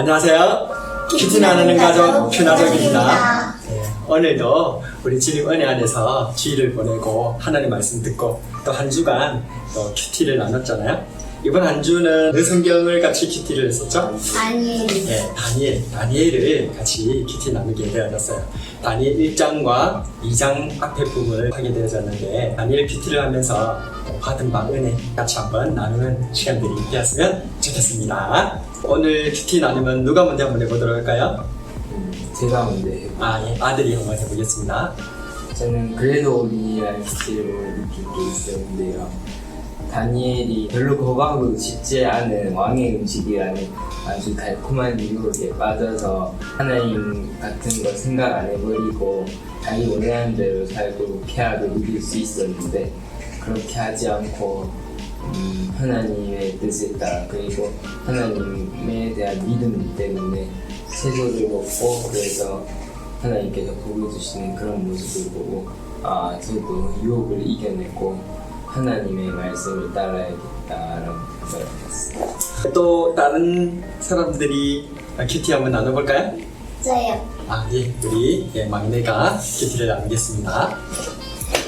안녕하세요. 큐티 나누는 가족 큐나족입니다. 네, 오늘도 우리 주님 은혜 안에서 주일을 보내고 하나님 말씀 듣고 또 한 주간 또 큐티를 나눴잖아요. 이번 한 주는 그 성경을 같이 큐티를 했었죠. 아니, 네, 다니엘, 다니엘을 같이 큐티 나누게 되어졌어요. 다니엘 1장과 2장 앞에 부분을 하게 되어졌는데 다니엘 큐티를 하면서 받은 바 은혜 같이 한번 나누는 시간들이 되었으면 좋겠습니다. 오늘 큐티 나누면 누가 먼저 한번 해보도록 할까요? 제가 먼저 해볼게요. 아, 예, 아들이 한번 해보겠습니다. 저는 그래도 우리라는 기질을 느낀 게 있었는데요. 다니엘이 별로 거부하고 싶지 않은 왕의 음식이라는 아주 달콤한 유혹에 빠져서 하나님 같은 거 생각 안 해버리고 자기 원하는 대로 살고 쾌하게 누릴 수 있었는데 그렇게 하지 않고 음, 하나님의 뜻에 따라 그리고 하나님에 대한 믿음 때문에 채소를 먹고 그래서 하나님께서 복을 주시는 그런 모습을 보고 아 저도 유혹을 이겨내고 하나님의 말씀을 따라야겠다라는 생각을 했어요. 또 다른 사람들이 큐티 한번 나눠볼까요? 저요. 아, 예, 우리 예, 막내가 큐티를 나누겠습니다.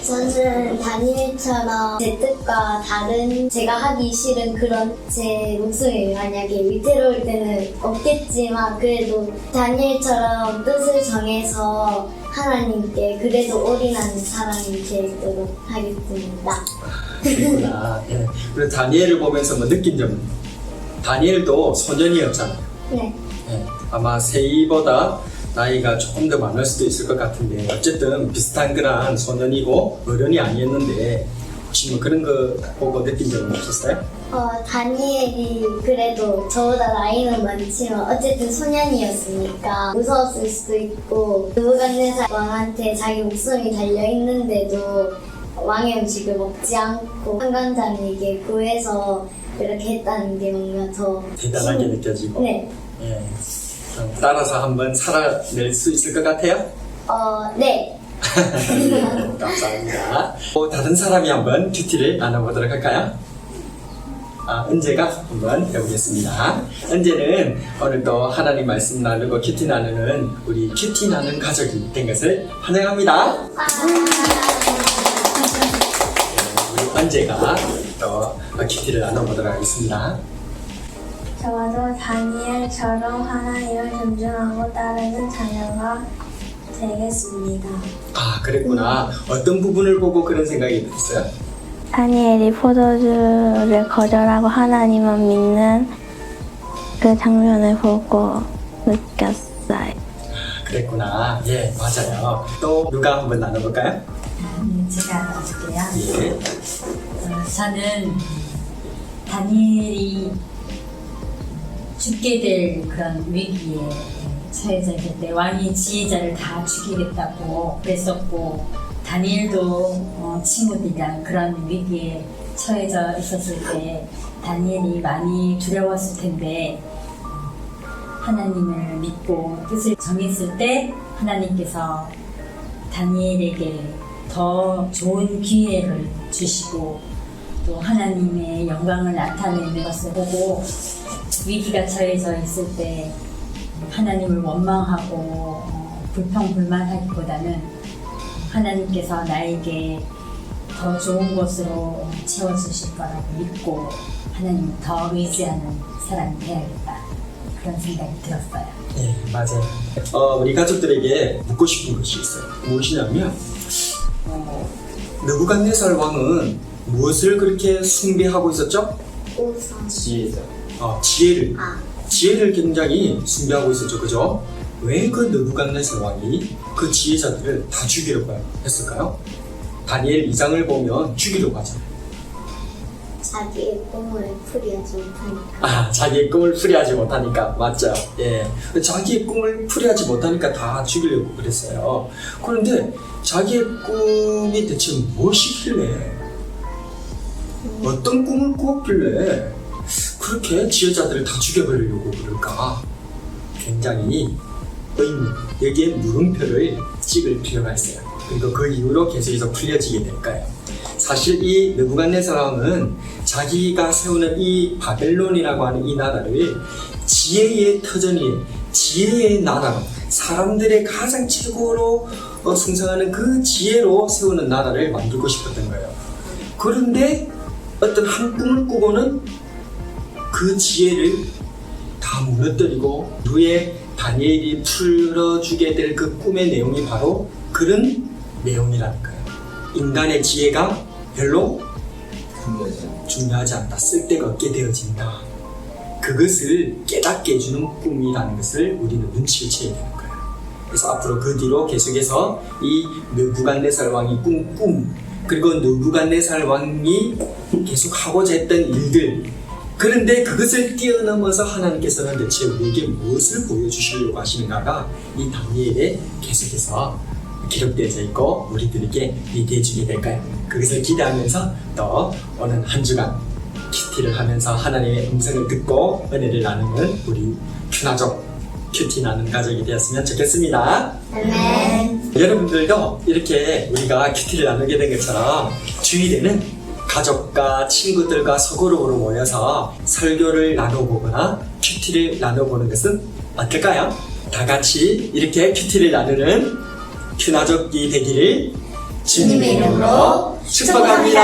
저는 다니엘처럼 제 뜻과 다른 제가 하기 싫은 그런 제 목숨이 만약에 위태로울 때는 없겠지만 그래도 다니엘처럼 뜻을 정해서 하나님께 그래도 올인하는 사람이 되도록 하겠습니다. 그렇구나. 예. 그리고 다니엘을 보면서 뭐 느낀 점, 다니엘도 소년이었잖아요. 네. 예. 아마 세이보다 나이가 조금 더 많을 수도 있을 것 같은데 어쨌든 비슷한 그런 소년이고 어른이 아니었는데 혹시 뭐 그런 거 보고 느낀 점은 없었어요? 어, 다니엘이 그래도 저보다 나이는 많지만 어쨌든 소년이었으니까 무서웠을 수도 있고 느부갓네살 왕한테 자기 목숨이 달려 있는데도 왕의 음식을 먹지 않고 한관장에게 구해서 그렇게 했다는 게 뭔가 더 대단하게 신- 느껴지고 네. 예. 그럼 따라서 한번 살아낼 수 있을 것 같아요? 어, 네. 감사합니다. 또 다른 사람이 한번 큐티를 나눠보도록 할까요? 아, 은재가 한번 해보겠습니다. 은재는 오늘도 하나님 말씀 나누고 큐티 나누는 우리 큐티 나누는 가족이 된 것을 환영합니다. 우리 은재가 또 큐티를 나눠보도록 하겠습니다. 저도 다니엘처럼 하나님을 존중하고 따르는 자녀가 되겠습니다. 아, 그랬구나. 어떤 부분을 보고 그런 생각이 들었어요? 다니엘이 포도주를 거절하고 하나님만 믿는 그 장면을 보고 느꼈어요. 그랬구나. 예, 맞아요. 또 누가 한번 나눠볼까요? 음, 제가 나눠줄게요. 예. 어, 저는 다니엘이 죽게 될 그런 위기에 있을 때 왕이 지혜자를 다 죽이겠다고 그랬었고 다니엘도 어, 친구들이랑 그런 위기에 처해져 있었을 때 다니엘이 많이 두려웠을 텐데 하나님을 믿고 뜻을 정했을 때 하나님께서 다니엘에게 더 좋은 기회를 주시고 또 하나님의 영광을 나타내는 것을 보고 위기가 처해져 있을 때 하나님을 원망하고 어, 불평불만하기보다는 하나님께서 나에게 더 좋은 것으로 채워주실 거라고 믿고 하나님을 더 의지하는 사람이 되야겠다 그런 생각이 들었어요. 네, 맞아요. 어, 우리 가족들에게 묻고 싶은 것이 있어요. 무엇이냐면, 어, 느부갓네살 왕은 무엇을 그렇게 숭배하고 있었죠? 우선. 지혜자. 어, 지혜를. 아, 지혜를 굉장히 숭배하고 있었죠, 그죠? 왜 그 느부갓네살 왕이 그 지혜자들을 다 죽이려고 했을까요? 다니엘 2장을 보면 죽이려고 하잖아요. 자기의 꿈을 풀이하지 못하니까. 아, 자기의 꿈을 풀이하지 못하니까 맞죠. 예, 자기의 꿈을 풀이하지 못하니까 다 죽이려고 그랬어요. 그런데 자기의 꿈이 대체 무엇이길래 어떤 꿈을 꾸었길래 그렇게 지혜자들을 다 죽여버리려고 그럴까? 굉장히 의문, 여기에 물음표를 찍을 필요가 있어요. 그리고 그 이후로 계속해서 풀려지게 될 거예요. 사실 이 느부갓네살 왕은 자기가 세우는 이 바벨론이라고 하는 이 나라를 지혜의 터전이 지혜의 나라로 사람들의 가장 최고로 어, 숭상하는 그 지혜로 세우는 나라를 만들고 싶었던 거예요. 그런데 어떤 한 꿈을 꾸고는 그 지혜를 다 무너뜨리고 누에 다니엘이 풀어주게 될 그 꿈의 내용이 바로 그런 내용이라는 거예요. 인간의 지혜가 별로. 중요하지 않다. 쓸데가 없게 되어진다. 그것을 깨닫게 해주는 꿈이라는 것을 우리는 눈치를 채야 되는 거예요. 그래서 앞으로 그 뒤로 계속해서 이 느부갓네살 왕이 꾼 꿈, 그리고 느부갓네살 왕이 계속 하고자 했던 일들, 그런데 그것을 뛰어넘어서 하나님께서는 대체 우리에게 무엇을 보여주시려고 하시는가가 이 다니엘에 계속해서 기록되어져 있고 우리들에게 얘기해 주게 될까요? 그것을 기대하면서 또 오늘 한 주간 큐티를 하면서 하나님의 음성을 듣고 은혜를 나누는 우리 큐나족 큐티 나누는 가족이 되었으면 좋겠습니다. 아멘. 여러분들도 이렇게 우리가 큐티를 나누게 된 것처럼 주일에는 가족과 친구들과 소그룹으로 모여서 설교를 나눠보거나 큐티를 나눠보는 것은 어떨까요? 다 같이 이렇게 큐티를 나누는 큐나족이 되기를 주님의 이름으로 축복합니다.